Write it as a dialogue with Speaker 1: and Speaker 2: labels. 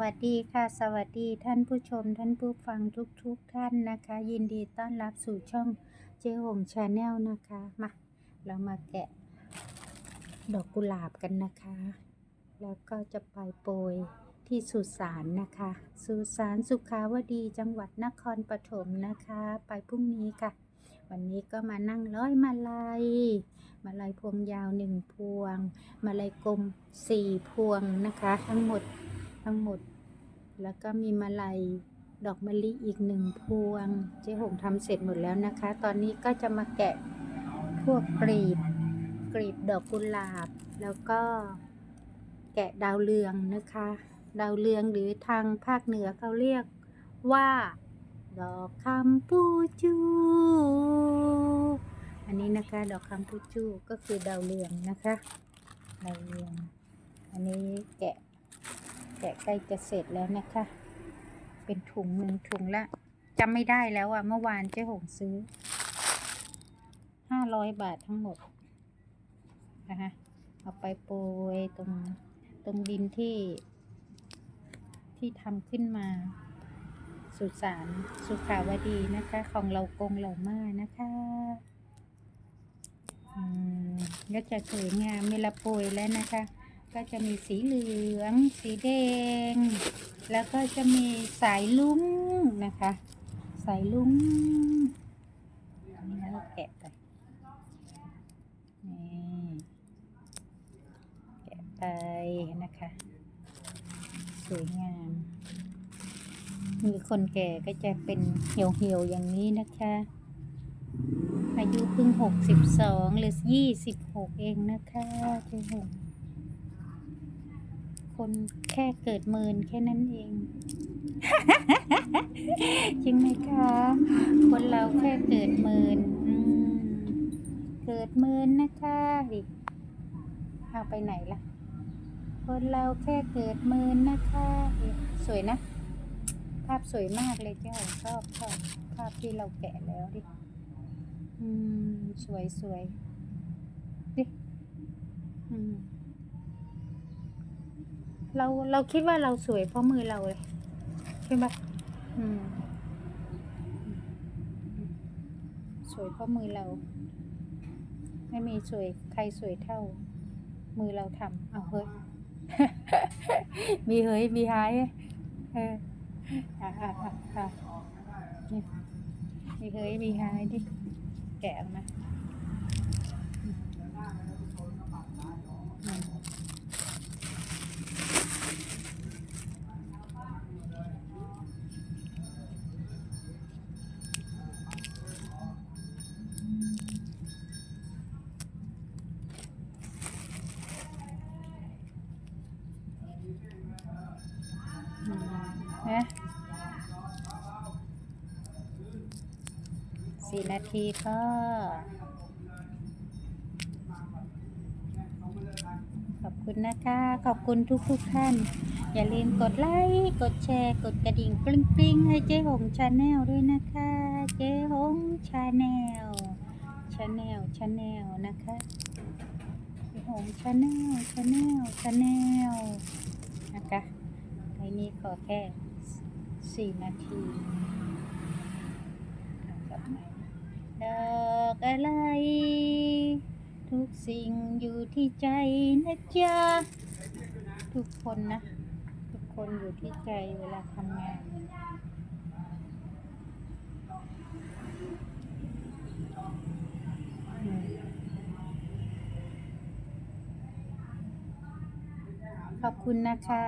Speaker 1: วัสดีค่ะ สวัสดีท่านผู้ชม ท่านผู้ฟังทุกๆทท่านนะคะ ยินดีต้อนรับสู่ช่องเจ๊หงชาแนลนะคะ มา เรามาแกะ ดอกกุหลาบกันนะคะ แล้วก็จะไปโปรยที่สุสานนะคะ สุสานสุขาวดีจังหวัดนครปฐมนะคะ ไปพรุ่งนี้ค่ะ วันนี้ก็มานั่งร้อยมาลัยมาลัยพวงยาวหนึ่งพวง มาลัยกลมสี่พวงนะคะ ทั้งหมด ทั้งหมด แล้วก็มีมาลัยดอกมะลิอีกหนึ่งพวง เจ๊หงทำเสร็จหมดแล้วนะคะ ตอนนี้ก็จะมาแกะพวกกรีบกรีบดอกกุหลาบ แล้วก็แกะดาวเรืองนะคะ ดาวเรืองหรือทางภาคเหนือเขาเรียกว่า ดอกคำปูจู อันนี้นะคะ ดอกคำปูจูก็คือดาวเรืองนะคะ ดาวเรือง อันนี้แกะ แกะใกล้จะเสร็จแล้วนะคะ เป็นถุงหนึ่งถุงละจำไม่ได้แล้วอะเมื่อวานเจ๊หงซื้อห้าร้อยบาททั้งหมดนะคะเอาไปโปรยตรงตรงดินที่ ที่ทำขึ้นมา สุสานสุขาวดีนะคะ ของเรากงเหล่ามานะคะก็จะสวยงามเวลาโปรยแล้วนะคะ ก็จะมีสีเหลือง สีแดง แล้วก็จะมีสายลุ้งนะคะ สายลุ้งอันนี้เราแกะไปนี่แกะไปนะคะ สวยงาม มีคนแก่ก็จะเป็นเหี่ยวๆอย่างนี้นะคะ อายุเพิ่งหกสิบสองหรือยี่สิบหกเองนะคะเจ๊หง คนแค่เกิดเมินแค่นั้นเอง จริงไหมคะ คนเราแค่เกิดเมินเกิดเมินนะคะดิเอาไปไหนล่ะ คนเราแค่เกิดเมินนะคะสวยนะ ภาพสวยมากเลยเจ้าชอบชอบภาพที่เราแกะแล้วดิอืม สวยสวยดิอืม เราเราคิดว่าเราสวยเพราะมือเราเลยใช่ไหมอืมสวยเพราะมือเรา ไม่มีสวยใครสวยเท่า มือเราทำเอาเฮ้ยมีเฮ้ยมีหายเอออะอะอะมีเฮ้ยมีหายดิแกะมา สี่นาทีก็ขอบคุณนะคะ ขอบคุณทุกทุกท่าน อย่าลืมกดไลค์กดแชร์ กดกระดิ่งกริ๊งกริ๊งให้เจ๊หงชาแนลด้วยนะคะ เจ๊หงชาแนลชาแนลชาแนลนะคะเจ๊หงชาแนลชาแนลชาแนลนะคะไอ้นี้ขอแค่สี่นาทีเอากลับมาด อกอะไร ทุกสิ่งอยู่ที่ใจนะจ๊ะ ทุกคนนะ ทุกคนอยู่ที่ใจเวลาทำงาน ขอบคุณนะคะ